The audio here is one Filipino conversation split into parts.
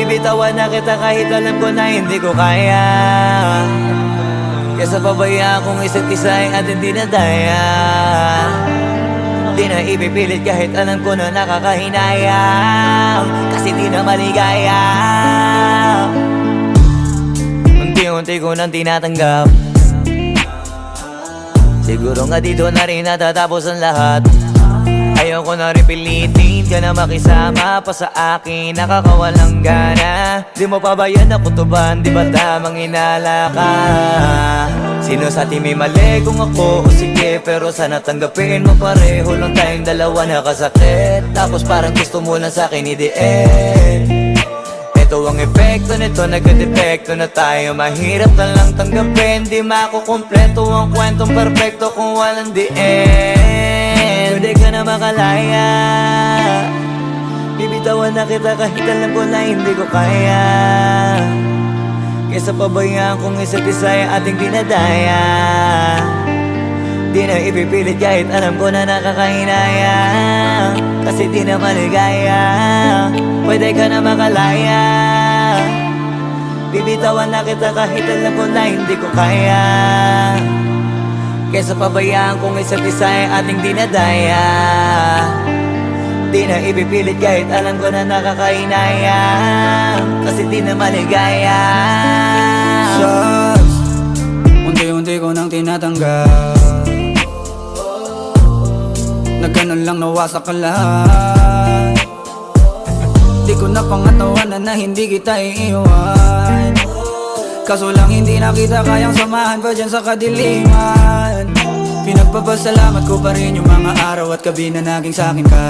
Bibitawan na kita kahit alam ko na hindi ko kaya. Kesa pabayaan kung isa't isa ay ating dinadaya. Di na ipipilit kahit alam ko na nakakahinayang Kasi di na maligaya. Unti-unti ko nang tinatanggap. Siguro nga dito na rin natatapos ang lahat Ayoko na rin pilitin ka na makisama pa sa akin. Nakakawalang gana. Di mo pa ba yan nakutuban? Di ba tamang inala ka? Sino sa atin may mali kung ako? O sige Pero sana tanggapin mo pareho lang tayong dalawa nakasakit Tapos parang gusto mo lang sa akin i-end ito ang epekto nito, nagka-depekto na tayo. Mahirap na lang tanggapin, di makukumpleto Ang kwentong perfecto kung walang the end na makalaya. Bibitawan na kita kahit alam ko na hindi ko kaya. Kesa pabayaan kung isa't isa ay ating dinadaya Di na ipipilit kahit alam ko na nakakahinaya. Kasi di na maligaya. Pwede ka na makalaya. Bibitawan na kita kahit alam ko na hindi ko kaya Kesa pabayaan kung isa't isa ay ating dinadaya. Di na ipipilit kahit alam ko na nakakahinaya Kasi di na maligaya. Shots Unti-unti ko nang tinatanggap Na ganun lang nawasak ka lahat. Di ko na pangatawanan na hindi kita iiwan Kaso lang hindi na kita kayang samahan pa dyan sa kadiliman. Pinagpapasalamat ko pa rin yung mga araw at gabi na naging sakin ka.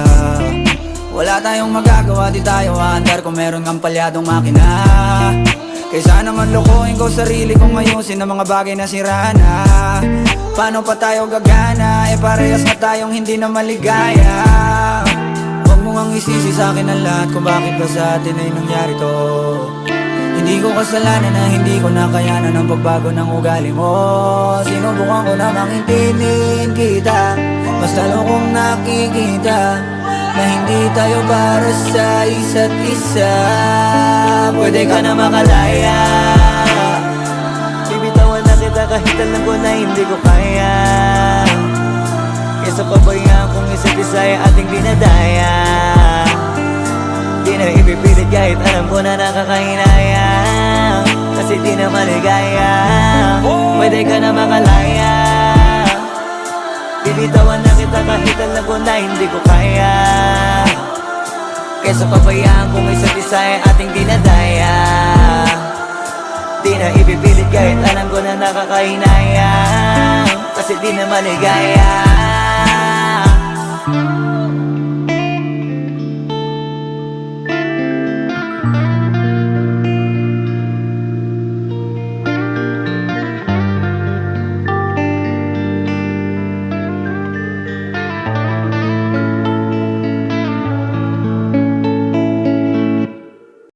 Wala tayong magagawa, di tayo aandar kung meron kang palyadong makina. Kaysa naman lokohin ko sarili kong ayusin ang mga bagay na sira na. Paano pa tayo gagana, eh parehas na tayong hindi na maligaya. Huwag mo ngang isisi sa akin ang lahat kung bakit ba sa atin ay nangyari to Hindi ko kasalanan na hindi ko nakayanan ang pagbago ng ugali mo. Sinubukan ko namang intindihin kita. Mas lalo kong nakikita Na hindi tayo para sa isa't isa. Pwede ka na makalaya. Bibitawan na kita kahit alam ko na hindi ko kaya. Kesa pabayaan kung isa't isa ay ating dinadaya Di na ipipilit kahit alam ko na nakakahinaya Kasi di na maligaya. Pwede ka na makalaya. Bibitawan na kita kahit alam ko na hindi ko kaya. Kesa pabayaan kung isa't isa ay ating dinadaya. Di na ipipilit kahit alam ko na nakakahinaya Kasi di na maligaya